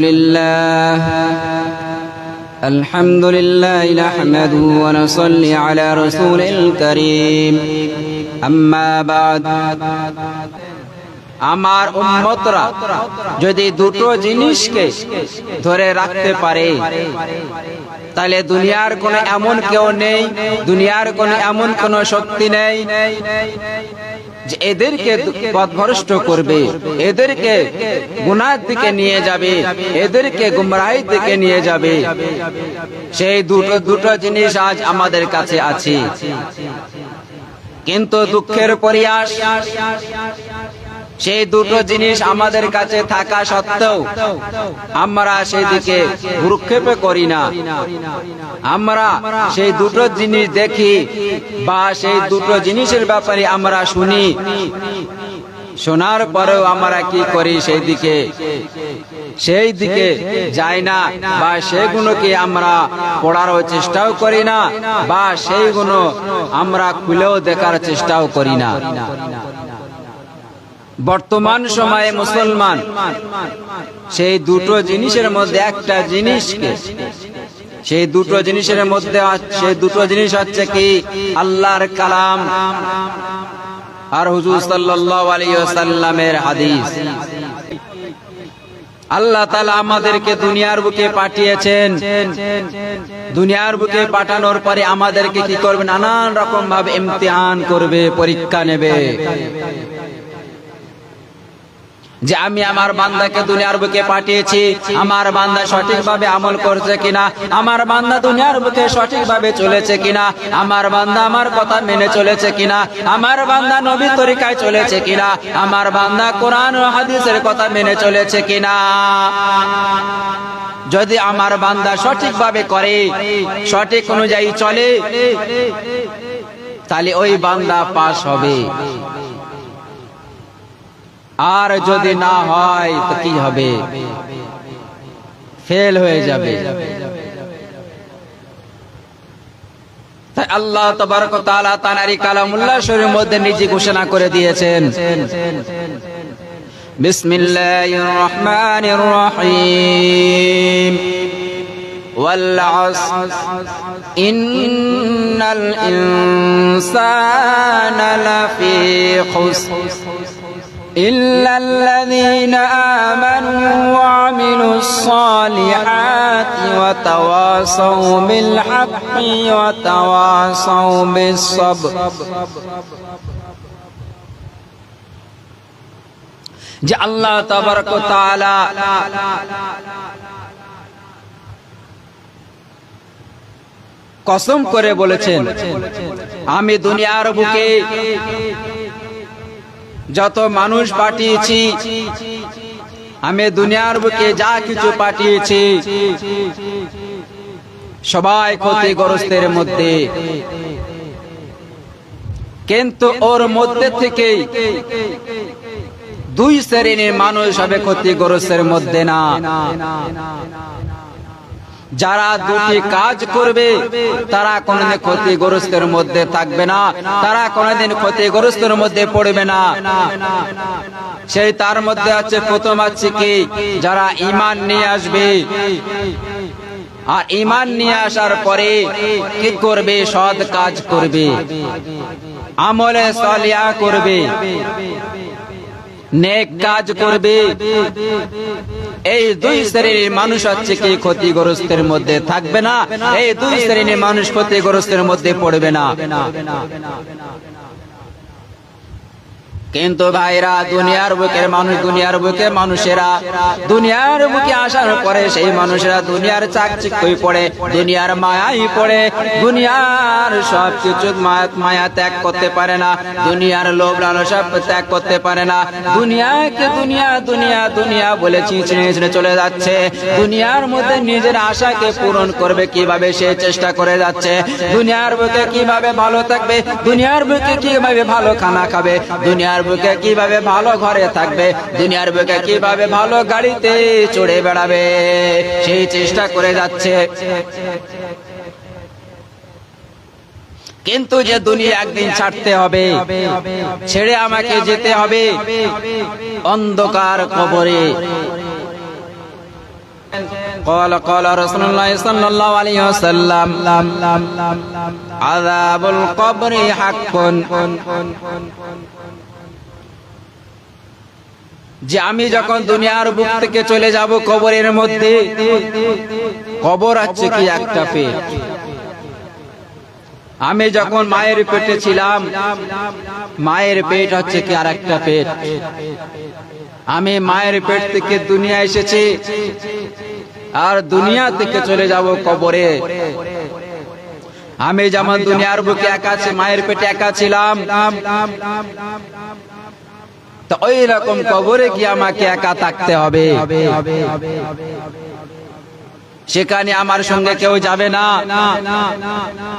لله الحمد لله نحمده ونصلي على رسول الكريم أما بعد আমার উম্মতরা যদি দুটো জিনিসকে ধরে রাখতে পারে তাহলে দুনিয়ার কোনো এমন কেউ নেই দুনিয়ার কোনো এমন কোনো শক্তি নেই যে এদেরকে পথভ্রষ্ট করবে, এদেরকে গুনার দিকে নিয়ে যাবে, এদেরকে গুমরাহির দিকে নিয়ে যাবে। সেই দুটো দুটো জিনিস আজ আমাদের কাছে আছে। কিন্তু দুঃখের পরিয়াস সেই দুটো জিনিস আমাদের কাছে থাকা সত্ত্বেও আমরা সেদিকে ভ্রুক্ষেপে করি না। আমরা সেই দুটো জিনিস দেখি বা সেই দুটো জিনিসের ব্যাপারে আমরা শুনি। শোনার পরেও আমরা কি করি সেই দিকে সেই দিকে যাই না বা সেগুলোকে আমরা পড়ার চেষ্টাও করি না বা সেইগুলো আমরা খুলেও দেখার চেষ্টাও করি না। বর্তমান সময়ে মুসলমান। সেই দুটো জিনিসের মধ্যে একটা জিনিসকে সেই দুটো জিনিসের মধ্যে সেই দুটো জিনিস হচ্ছে কি? আল্লাহর কালাম। আর হুজুর সাল্লাল্লাহু আলাইহি হাদিস। আল্লাহ তালা আমাদেরকে দুনিয়ার বুকে পাঠিয়েছেন। দুনিয়ার বুকে পাঠানোর পরে আমাদেরকে কি করবে? নানান রকম ভাবে ইমতিহান করবে পরীক্ষা নেবে। যে আমি আমার বান্দাকে দুনিয়ার বুকে পাঠিয়েছি, আমার বান্দা সঠিকভাবে আমল করছে কিনা, আমার বান্দা দুনিয়ার বুকে সঠিকভাবে চলেছে কিনা, আমার বান্দা আমার কথা মেনে চলেছে কিনা, আমার বান্দা নবী তরিকায় চলেছে কিনা, আমার বান্দা কোরআন ও হাদিসের কথা মেনে চলেছে কিনা। যদি আমার বান্দা সঠিকভাবে করে, সঠিক অনুযায়ী চলে, তাহলে ওই বান্দা পাশ হবে। আর যদি না হয় তো কি হবে ফেল হয়ে যাবে তাই আল্লাহ তবারক তাআলা তানারি কালামুল্লাহ শরীর মধ্যে নিজে ঘোষণা করে দিয়েছেন বিসমিল্লাহির রহমানির রহিম والعصر إن الإنسان لفي خسر إلا الذين آمنوا وعملوا الصالحات وتواصوا بالحق وتواصوا بالصبر যে আল্লাহ তাবারক তাআলা কসম করে বলেছেন আমি দুনিয়ার বুকে যত মানুষ পাঠিয়েছি, আমি দুনিয়ার বুকে যা কিছু পাঠিয়েছি, সবাই ক্ষতিগ্রস্তের মধ্যে। কিন্তু ওর মধ্যে থেকে দুই শ্রেণির মানুষ হবে ক্ষতিগ্রস্তের মধ্যে না। যারা দুটি কাজ করবে, তারা কোনদিন ক্ষতিগ্রস্তের মধ্যে থাকবে না, তারা কোনদিন ক্ষতিগ্রস্তের মধ্যে পড়বে না। সেই তার মধ্যে আছে, প্রথম আছে কি? যারা ইমান নিয়ে আসবে। আর ইমান নিয়ে আসার পরে কি করবে? সৎ কাজ করবে। আমলে সলিয়া করবে। নেক কাজ করবে। এই দুই শ্রেণির মানুষ হচ্ছে কি ক্ষতিগ্রস্তের মধ্যে থাকবে না? এই দুই শ্রেণির মানুষ ক্ষতিগ্রস্তের মধ্যে পড়বে না। কিন্তু ভাইরা, দুনিয়ার বুকের মানুষ, দুনিয়ার বুকে মানুষেরা, দুনিয়ার বুকে আসার পরে সেই মানুষেরা দুনিয়ার চাকচিক্যই পড়ে, দুনিয়ার মায়াই পড়ে, দুনিয়ার সব কিছু মায়া ত্যাগ করতে পারে না, দুনিয়ার লোভ লালসা ত্যাগ করতে পারে না, দুনিয়াকে দুনিয়া দুনিয়া দুনিয়া বলে চিঁচড়ে চিঁচড়ে চলে যাচ্ছে, দুনিয়ার মধ্যে নিজের আশাকে পূরণ করবে কীভাবে সে চেষ্টা করে যাচ্ছে, দুনিয়ার বুকে কীভাবে ভালো থাকবে, দুনিয়ার বুকে কীভাবে ভালো খানা খাবে, দুনিয়ার বুকে কিভাবে ভালো ঘরে থাকবে দুনিয়ার বুকে কিভাবে ভালো গাড়িতে চড়ে বেড়াবে সেই চেষ্টা করে যাচ্ছে কিন্তু যে দুনিয়া একদিন ছাড়তে হবে ছেড়ে আমাকে যেতে হবে অন্ধকার কবরে قال قال رسول الله صلى الله عليه وسلم عذاب القبر حق যে আমি যখন দুনিয়ার বুক থেকে চলে যাব কবরের মধ্যে কবর আছে কি একটা পেট? আমি যখন মায়ের পেটে ছিলাম মায়ের পেট হচ্ছে কি আর একটা পেট? আমি মায়ের পেট থেকে দুনিয়া এসেছি আর দুনিয়া থেকে চলে যাব কবরে। আমি যেমন দুনিয়ার বুকে একা মায়ের পেটে একা ছিলাম। তো ওই রকম কবরে কি আমাকে একা থাকতে হবে। সেখানে আমার সঙ্গে কেউ যাবে না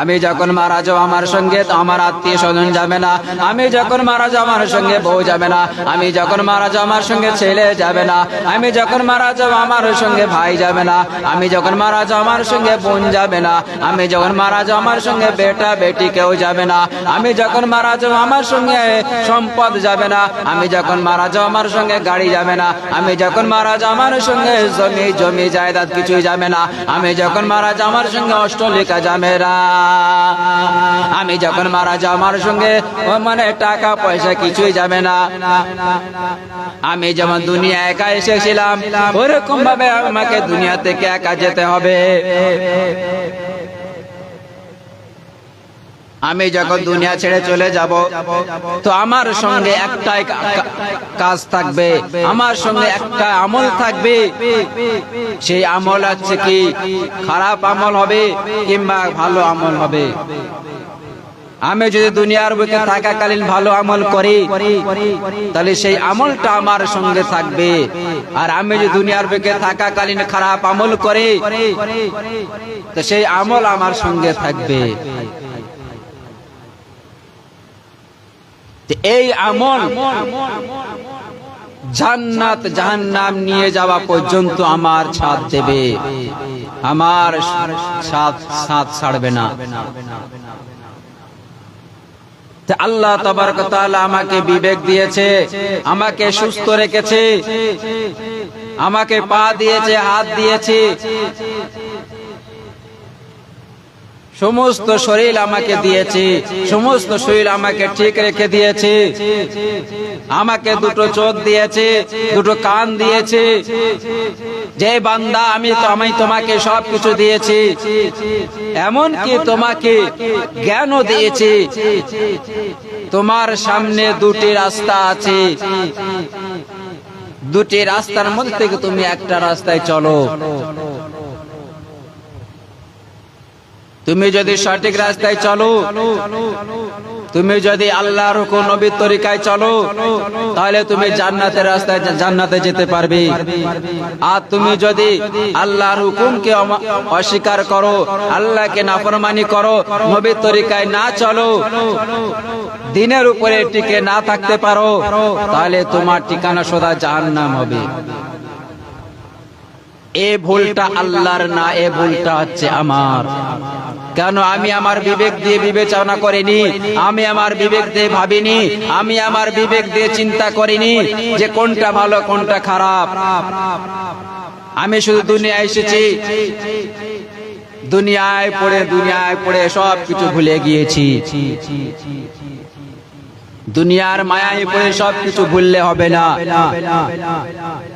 আমি যখন মারা যাও আমার সঙ্গে আমার আত্মীয় স্বজন যাবে না আমি যখন মারা যাও আমার সঙ্গে বউ যাবে না আমি যখন মারা যাও আমার সঙ্গে ছেলে যাবে না আমি যখন মারা যাও আমার সঙ্গে ভাই যাবে না আমি যখন মারা যাও আমার সঙ্গে বোন যাবে না আমি যখন মারা যাও আমার সঙ্গে বেটা বেটি কেউ যাবে না আমি যখন মারা যাও আমার সঙ্গে সম্পদ যাবে না আমি যখন মারা যাও আমার সঙ্গে গাড়ি যাবে না আমি যখন মারা যাও আমার সঙ্গে জমি জমি জায়দাদ কিছুই যাবে না আমি যখন মারা যাও, আমার সঙ্গে অষ্টলিকা জামেরা আমি যখন মারা যাও, আমার সঙ্গে মানে টাকা, পয়সা কিছুই যাবে না। আমি যেমন দুনিয়া একা এসেছিলাম ওরকম ভাবে আমাকে দুনিয়া থেকে একা যেতে হবে। আমি যখন দুনিয়া ছেড়ে চলে যাব। তো আমার সঙ্গে একটাই কাজ থাকবে। আমার সঙ্গে একটা আমল থাকবে। সেই আমল হচ্ছে কি? খারাপ আমল হবে কিংবা ভালো আমল হবে? আমি যদি দুনিয়ার বুকে থাকাকালীন ভালো আমল করি তাহলে সেই আমলটা আমার সঙ্গে থাকবে। আর আমি যদি দুনিয়ার বুকে থাকাকালীন খারাপ আমল করি তো সেই আমল আমার সঙ্গে থাকবে তো এই আমল জান্নাত জাহান্নাম নিয়ে যাওয়া পর্যন্ত আমার ছাদ দেবে। আমার সাথ সাথ ছাড়বে না। আল্লাহ তাবারক তাআলা আমাকে বিবেক দিয়েছে, আমাকে সুস্থ রেখেছে, আমাকে পা দিয়েছে, হাত দিয়েছে। সমস্ত শরীর আমাকে দিয়েছে, সমস্ত শরীর আমাকে ঠিক রেখে দিয়েছে। আমাকে দুটো চোখ দিয়েছে, দুটো কান দিয়েছে। যে বান্দা, আমি তো, আমি তোমাকে সব কিছু দিয়েছি। এমন কি তোমাকে জ্ঞানও দিয়েছি। তোমার সামনে দুটি রাস্তা আছে। দুটি রাস্তার মধ্যে থেকে তুমি একটা রাস্তায় চলো। তুমি যদি সঠিক রাস্তায় চলো, তুমি যদি আল্লাহর হুকুম নবীর তরিকায় চলো, তাহলে তুমি জান্নাতের রাস্তায় জান্নাতে যেতে পারবে। আর তুমি যদি আল্লাহর হুকুমকে অস্বীকার করো, আল্লাহকে নাফরমানি করো, নবীর তরিকায় না চলো, দিনের উপরে টিকে না থাকতে পারো, তাহলে তোমার ঠিকানা সদা জাহান্নাম হবে। এ ভুলটা আল্লাহর না এ ভুলটা হচ্ছে আমার। কেন আমি আমার বিবেক দিয়ে বিবেচনা করিনি? আমি আমার বিবেক দিয়ে ভাবিনি? আমি আমার বিবেক দিয়ে চিন্তা করিনি যে কোনটা ভালো কোনটা খারাপ? আমি শুধু দুনিয়ায় এসেছি। দুনিয়ায় পড়ে দুনিয়ায় পড়ে সব কিছু ভুলে গিয়েছি। দুনিয়ার মায়ায় পড়ে সব কিছু ভুললে হবে না।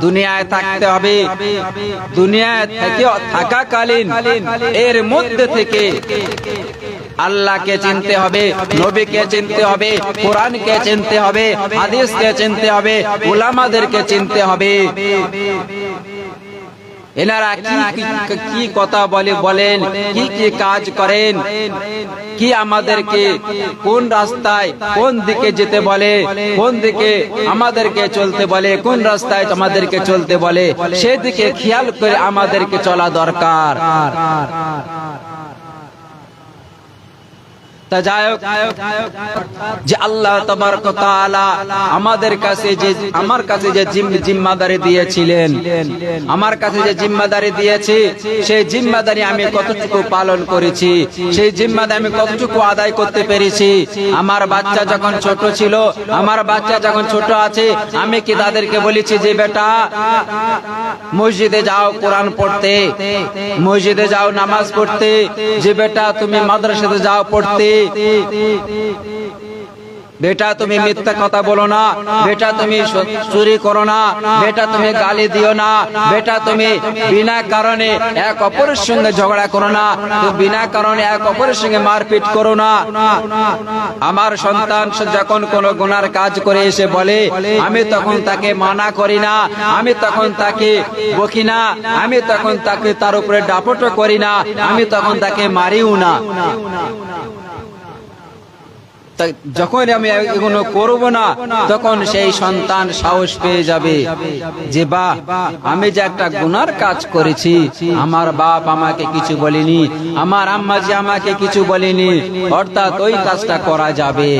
দুনিয়ায় থাকতে হবে। দুনিয়ায় থেকে থাকাকালীন এর মধ্যে থেকে আল্লাহকে চিনতে হবে, নবীকে চিনতে হবে, কোরআনকে চিনতে হবে, হাদিসকে চিনতে হবে, উলামাদেরকে চিনতে হবে। এনারা কি কি- কথা বলে বলেন? কি কি কাজ করেন? কি আমাদেরকে কোন রাস্তায় কোন দিকে যেতে বলে? কোন দিকে আমাদেরকে চলতে বলে? কোন রাস্তায় আমাদেরকে চলতে বলে? সেদিকে খেয়াল করে আমাদেরকে চলা দরকার। আমার কাছে যে জিম- জিম্মাদারি সেই আমি কতটুকু পালন করেছি, সেই কতটুকু আদায় করতে পেরেছি, আমার বাচ্চা যখন ছোট ছিল, আমার বাচ্চা যখন ছোট আছে, আমি কি তাদেরকে বলেছি যে, বেটা, মসজিদে যাও কোরআন পড়তে, মসজিদে যাও নামাজ পড়তে, যে বেটা তুমি মাদ্রাসাতে যাও পড়তে বেটা, তুমি মিথ্যা কথা বলো না। বেটা, তুমি চুরি করো না। বেটা, তুমি গালি দিও না। বেটা, তুমি বিনা কারণে এক অপরের সঙ্গে ঝগড়া করো না। বিনা কারণে এক অপরের সঙ্গে মারপিট করো না। আমার সন্তান যখন কোন গুনার কাজ করে এসে বলে, আমি তখন তাকে মানা করি না। আমি তখন তাকে বকি না। আমি তখন তাকে তার উপরে ডাপটও করি না। আমি তখন তাকে মারিও না। যখন আমি এগুলো করব না, তখন সেই সন্তান সাহস পেয়ে যাবে। যে বা, আমি যে একটা গুনার কাজ করেছি, আমার বাপ আমাকে কিছু বলেনি, আমার আম্মা যে আমাকে কিছু বলেনি, অর্থাৎ ওই কাজটা করা যাবে।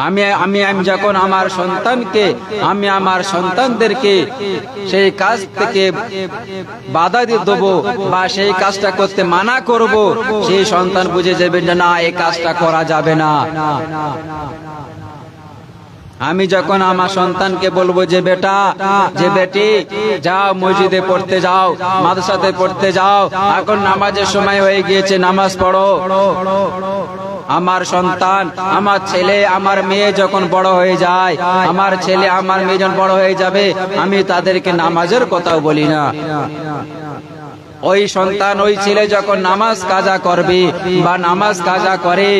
আমি আমি আমি যখন আমার সন্তানকে আমি আমার সন্তানদেরকে সেই কাজ থেকে বাধা দিয়ে দেবো বা সেই কাজটা করতে মানা করব সেই সন্তান বুঝে যাবে যে না এই কাজটা করা যাবে না আমি যখন আমার সন্তানকে বলব যে, বেটা, যে বেটি, যাও মসজিদে পড়তে যাও, মাদ্রাসাতে পড়তে যাও, এখন নামাজের সময় হয়ে গিয়েছে, নামাজ পড়ো। আমার সন্তান, আমার ছেলে, আমার মেয়ে যখন বড় হয়ে যায়, আমার ছেলে, আমার মেয়ে যখন বড় হয়ে যাবে, আমি তাদেরকে নামাজের কথাও বলি না। ওই সন্তান, ওই ছেলে যখন নামাজ কাজা করবে বা নামাজ কাজা করে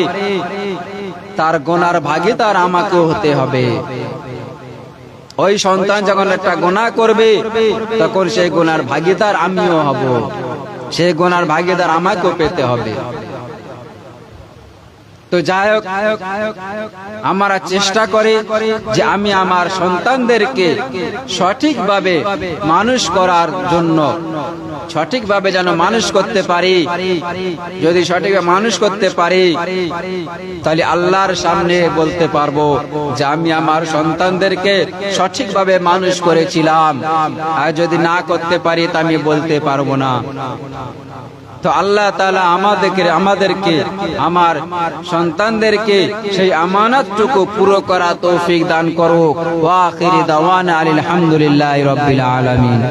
তার গোনার ভাগিদার আমাকে হতে হবে। ওই সন্তান যখন একটা গোনা করবে, তখন সেই গোনার ভাগিদার আমিও হব। সেই গোনার ভাগিদার আমাকেও পেতে হবে। তো যাই হোক, আমরা চেষ্টা করি যে আমি আমার সন্তানদেরকে সঠিকভাবে মানুষ করার জন্য সঠিকভাবে যেন মানুষ করতে পারি। যদি সঠিকভাবে মানুষ করতে পারি, তাহলে আল্লাহর সামনে বলতে পারব যে আমি আমার সন্তানদেরকে সঠিকভাবে মানুষ করেছিলাম। আর যদি না করতে পারি, তা আমি বলতে পারব না। তো আল্লাহ তালা আমাদেরকে আমাদেরকে, আমার সন্তানদেরকে সেই আমানতটুকু পুরো করা তৌফিক দান করুক। ওয়া আখিরি দাওয়ানা আলহামদুলিল্লাহ রব্বিল আলামিন।